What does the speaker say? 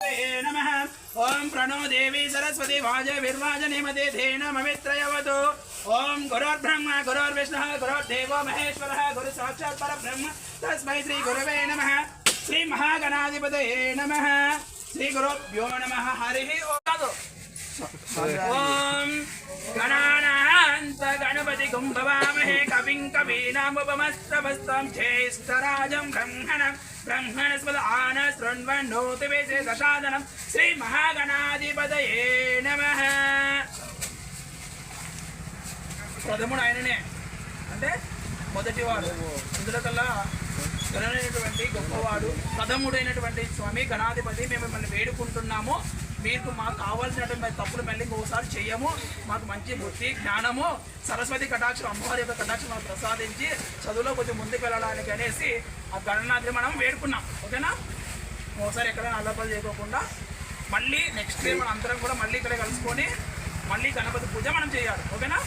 नमः ॐ प्रणो देवी सरस्वती वाज विर्वाज निमते धेन ममित्रयवतु। ॐ गुरोर्ब्रह्म गुरोर्विष्णुः गुरोर्देवो महेश्वरः गुरु साक्षात् परब्रह्म। तस्मै श्री गुरव नमः। श्री महागणाधिपतये नमः। श्री गुरुभ्यो नमः। हरिः ओम्। गणपति कुम्भवामहे कविं कवीनामुपमस्तमस्तं ज्येष्ठराजं ब्रह्मणं ब्रह्मणस्पद आन शृण्वन्नोतिवेशे दशादनं श्रीमहागणाधिपतये नमः ప్రథముడు ఆయననే అంటే మొదటివాడు ఇందులో కల్లా గణనైనటువంటి గొప్పవాడు ప్రథముడైనటువంటి స్వామి గణాధిపతి మేము మిమ్మల్ని వేడుకుంటున్నాము మీకు మాకు కావాల్సినటువంటి తప్పులు మళ్ళీ ఒకసారి చేయము. మాకు మంచి బుద్ధి జ్ఞానము సరస్వతి కటాక్షం అమ్మవారి యొక్క కటాక్షం మాకు ప్రసాదించి చదువులో కొంచెం ముందుకు వెళ్ళడానికి అనేసి ఆ గణనాథిని మనం వేడుకున్నాం. ఓకేనా? ఒకసారి ఎక్కడైనా అల్లపల్లి చేయకోకుండా మళ్ళీ నెక్స్ట్ డే మనం అందరం కూడా మళ్ళీ ఇక్కడ కలుసుకొని మళ్ళీ గణపతి పూజ మనం చేయాలి. ఓకేనా?